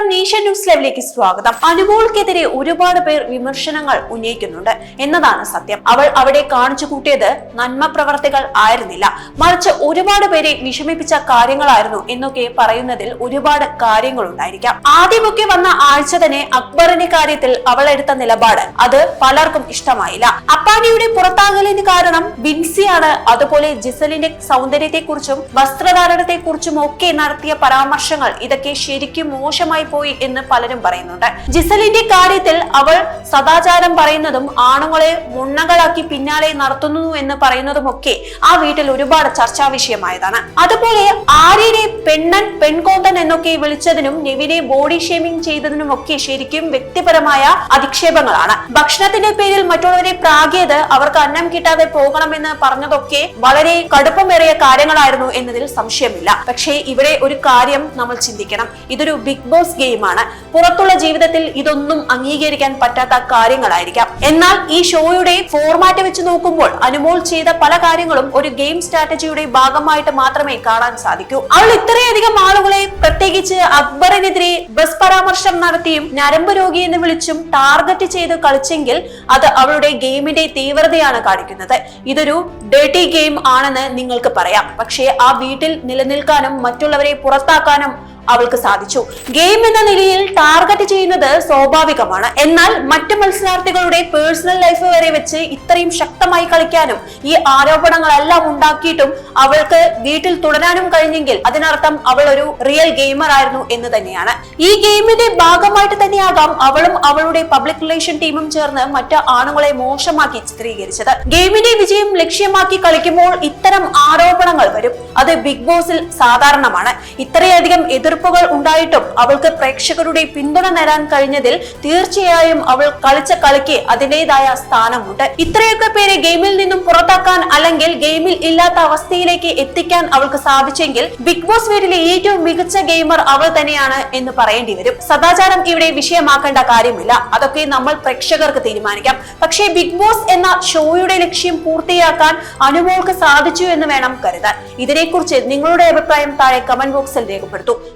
നമസ്കാരം nation news ലൈവിലേക്ക് സ്വാഗതം. അനുമോൾക്കെതിരെ ഒരുപാട് പേർ വിമർശനങ്ങൾ ഉന്നയിക്കുന്നുണ്ട് എന്നതാണ് സത്യം. അവൾ അവിടെ കാണിച്ചു കൂട്ടിയത് നന്മ പ്രവർത്തികൾ ആയിരുന്നില്ല. മറിച്ച് ഒരുപാട് പേരെ വിഷമിപ്പിച്ച കാര്യങ്ങളായിരുന്നു എന്നൊക്കെ പറയുന്നതിൽ ഒരുപാട് കാര്യങ്ങൾ ഉണ്ടായിരിക്കാം. ആദ്യമൊക്കെ വന്ന ആഴ്ച തന്നെ അക്ബറിന്റെ കാര്യത്തിൽ അവൾ എടുത്ത നിലപാട് അത് പലർക്കും ഇഷ്ടമായില്ല. അപ്പാനിയുടെ പുറത്താകലിന് കാരണം ബിൻസിയാണ് അതുപോലെ ജിസലിന്റെ സൗന്ദര്യത്തെക്കുറിച്ചും വസ്ത്രധാരണത്തെക്കുറിച്ചും ഒക്കെ നടത്തിയ പരാമർശങ്ങൾ. ഇതൊക്കെ ശരിക്കും മോശമായി പോയി എന്ന് പലരും പറയുന്നുണ്ട്. ജിസലിന്റെ കാര്യത്തിൽ അവൾ സദാചാരം പറയുന്നതും ആണുങ്ങളെ മുണ്ണകളാക്കി പിന്നാലെ നടത്തുന്നു എന്ന് പറയുന്നതുമൊക്കെ ആ വീട്ടിൽ ഒരുപാട് ചർച്ചാ വിഷയമായതാണ്. അതുപോലെ ആര്യനെ പെണ്ണൻ പെൺകോന്തൻ എന്നൊക്കെ വിളിച്ചതിനും നെവിനെ ബോഡി ഷേമിംഗ് ചെയ്തതിനും ഒക്കെ ശരിക്കും വ്യക്തിപരമായ അധിക്ഷേപങ്ങളാണ്. ഭക്ഷണത്തിന്റെ പേരിൽ മറ്റുള്ളവരെ പ്രാഗിയത് അവർക്ക് അന്നം കിട്ടാതെ പോകണമെന്ന് പറഞ്ഞതൊക്കെ വളരെ കടുപ്പമേറിയ കാര്യങ്ങളായിരുന്നു എന്നതിൽ സംശയമില്ല. പക്ഷേ ഇവിടെ ഒരു കാര്യം നമ്മൾ ചിന്തിക്കണം. ഇതൊരു ബിഗ് ബോസ് ഗെയിമാണ്. പുറത്തുള്ള ജീവിതത്തിൽ ഇതൊന്നും അംഗീകരിക്കാൻ പറ്റാത്ത കാര്യങ്ങളായിരിക്കാം. എന്നാൽ ഈ ഷോയുടെ ഫോർമാറ്റ് വെച്ച് നോക്കുമ്പോൾ അനുമോൾ ചെയ്ത പല കാര്യങ്ങളും ഒരു ഗെയിം സ്ട്രാറ്റജിയുടെ ഭാഗമായിട്ട് മാത്രമേ കാണാൻ സാധിക്കൂ. അവൾ ഇത്രയധികം ആളുകളെ പ്രത്യേകിച്ച് അക്ബറിനെതിരെ ബസ് പരാമർശം നടത്തിയും ഞരമ്പ് രോഗി എന്ന് വിളിച്ചും ടാർഗറ്റ് ചെയ്ത് കളിച്ചെങ്കിൽ അത് അവളുടെ ഗെയിമിന്റെ തീവ്രതയാണ് കാണിക്കുന്നത്. ഇതൊരു ഡേട്ടി ഗെയിം ആണെന്ന് നിങ്ങൾക്ക് പറയാം. പക്ഷേ ആ വീട്ടിൽ നിലനിൽക്കാനും മറ്റുള്ളവരെ പുറത്താക്കാനും അവൾക്ക് സാധിച്ചു. ഗെയിം എന്ന നിലയിൽ ടാർഗറ്റ് ചെയ്യുന്നത് സ്വാഭാവികമാണ്. എന്നാൽ മറ്റ് മത്സരാർത്ഥികളുടെ പേഴ്സണൽ ലൈഫ് വരെ വെച്ച് ഇത്രയും ശക്തമായി കളിക്കാനും ഈ ആരോപണങ്ങളെല്ലാം ഉണ്ടാക്കിയിട്ടും അവൾക്ക് വീട്ടിൽ തുടരാനും കഴിഞ്ഞെങ്കിൽ അതിനർത്ഥം അവൾ ഒരു റിയൽ ഗെയിമർ ആയിരുന്നു എന്ന് തന്നെയാണ്. ഈ ഗെയിമിന്റെ ഭാഗമായിട്ട് തന്നെയാകാം അവളും അവളുടെ പബ്ലിക് റിലേഷൻ ടീമും ചേർന്ന് മറ്റ് ആണുങ്ങളെ മോശമാക്കി ചിത്രീകരിച്ചത്. ഗെയിമിന്റെ വിജയം ലക്ഷ്യമാക്കി കളിക്കുമ്പോൾ ഇത്തരം ആരോപണങ്ങൾ വരും. അത് ബിഗ് ബോസിൽ സാധാരണമാണ്. ഇത്രയധികം എതിർപ്പുകൾ ഉണ്ടായിട്ടും അവൾക്ക് പ്രേക്ഷകരുടെ പിന്തുണ നേടാൻ കഴിഞ്ഞതിൽ തീർച്ചയായും അവൾ കളിച്ച കളിക്ക് അതിന്റെതായ സ്ഥാനമുണ്ട്. ഇത്രയൊക്കെ പേരെ ഗെയിമിൽ നിന്നും പുറത്താക്കാൻ അല്ലെങ്കിൽ ഗെയിമിൽ ഇല്ലാത്ത അവസ്ഥയിലേക്ക് എത്തിക്കാൻ അവൾക്ക് സാധിച്ചെങ്കിൽ ബിഗ് ബോസ് വീട്ടിലെ ഏറ്റവും മികച്ച ഗെയിമർ അവൾ തന്നെയാണ് എന്ന് പറയേണ്ടി വരും. സദാചാരം ഇവിടെ വിഷയമാക്കേണ്ട കാര്യമില്ല. അതൊക്കെ നമ്മൾ പ്രേക്ഷകർക്ക് തീരുമാനിക്കാം. പക്ഷേ ബിഗ് ബോസ് എന്ന ഷോയുടെ ലക്ഷ്യം പൂർത്തിയാക്കാൻ അനുമോൾക്ക് സാധിച്ചു എന്ന് വേണം കരുതാൻ. ഇതിനെക്കുറിച്ച് നിങ്ങളുടെ അഭിപ്രായം താഴെ കമന്റ് ബോക്സിൽ രേഖപ്പെടുത്തൂ.